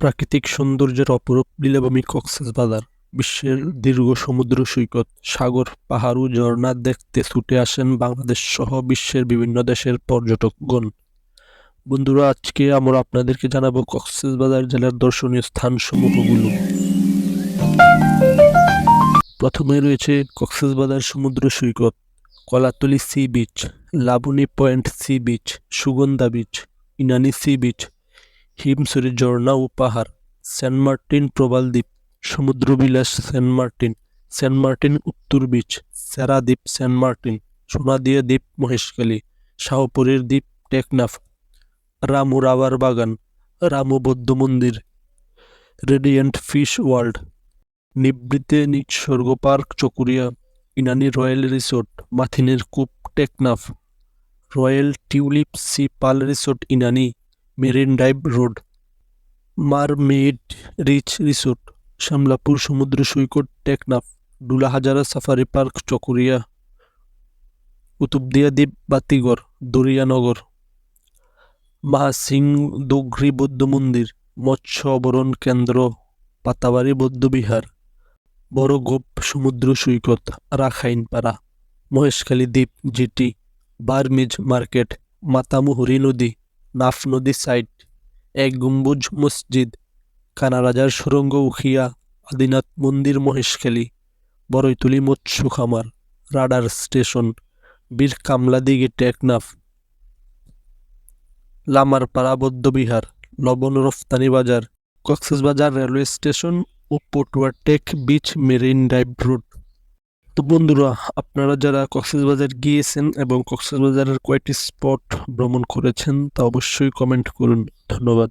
প্রাকৃতিক সৌন্দর্যের অপরূপ লীলাভূমি কক্সবাজার বিশ্বের দীর্ঘ সমুদ্র সৈকত, সাগর, পাহাড় ও ঝর্ণা দেখতে ছুটে আসেন বাংলাদেশ সহ বিশ্বের বিভিন্ন দেশের পর্যটকগণ। বন্ধুরা, আজকে আমরা আপনাদেরকে জানাব কক্সবাজার জেলার দর্শনীয় স্থানসমূহগুলো প্রথমে রয়েছে কক্সবাজার সমুদ্র সৈকত, Kolatoli sea beach, Laboni point sea beach, Sugandha beach, Inani sea beach Himchari ঝর্ণা ও পাহাড়, সেন্ট মার্টিন প্রবাল দ্বীপ, Samudrabilas saint Martin saint Martin উত্তর বিচ, সেরা দ্বীপ সেন্ট মার্টিন, সোনাদিয়া দ্বীপ মহেশখালী, শাহপুরের দ্বীপ টেকনাফ, রামু রাবার বাগান, রামু বৌদ্ধ মন্দির, রেডিয়েন্ট ফিশ ওয়ার্ল্ড, নিবৃতে নিসর্গ park Chakaria, Inani royal resort, মাথিনের কূপ Teknaf, royal tulip sea pearl resort Inani marine drive road, mermaid beach resort Shamlapur সমুদ্র সৈকত, টেকনাফ ডুলাহাজারা সাফারি পার্ক, চকরিয়া, কুতুবদিয়া দ্বীপ, বাতিগড়, দরিয়ানগর মাহাসিং দোঘরি বৌদ্ধ মন্দির, মৎস্য অবরণ কেন্দ্র, পাতাবাড়ি বৌদ্ধবিহার বড় গোপ সমুদ্র সৈকত, রাখাইনপাড়া, মহেশখালী দ্বীপ, জিটি, বার্মিজ মার্কেট, মাতামুহুরি নদী নাফ নদী সাইট এক গম্বুজ মসজিদ কানারাজার সুরঙ্গ উখিয়া, আদিনাথ মন্দির মহেশখালী বড়ইতুলি মৎস্য খামার, রাডার স্টেশন, বীর কামলাদিঘি টেকনাফ লামারপাড়া বৌদ্ধবিহার, লবণ রফতানি বাজার, কক্সবাজার রেলওয়ে স্টেশন ও Patuartek beach marine drive road তো বন্ধুরা, আপনারা যারা কক্সবাজার গিয়েছেন এবং কক্সবাজারের কয়েকটি স্পট ভ্রমণ করেছেন, তা অবশ্যই কমেন্ট করুন। ধন্যবাদ।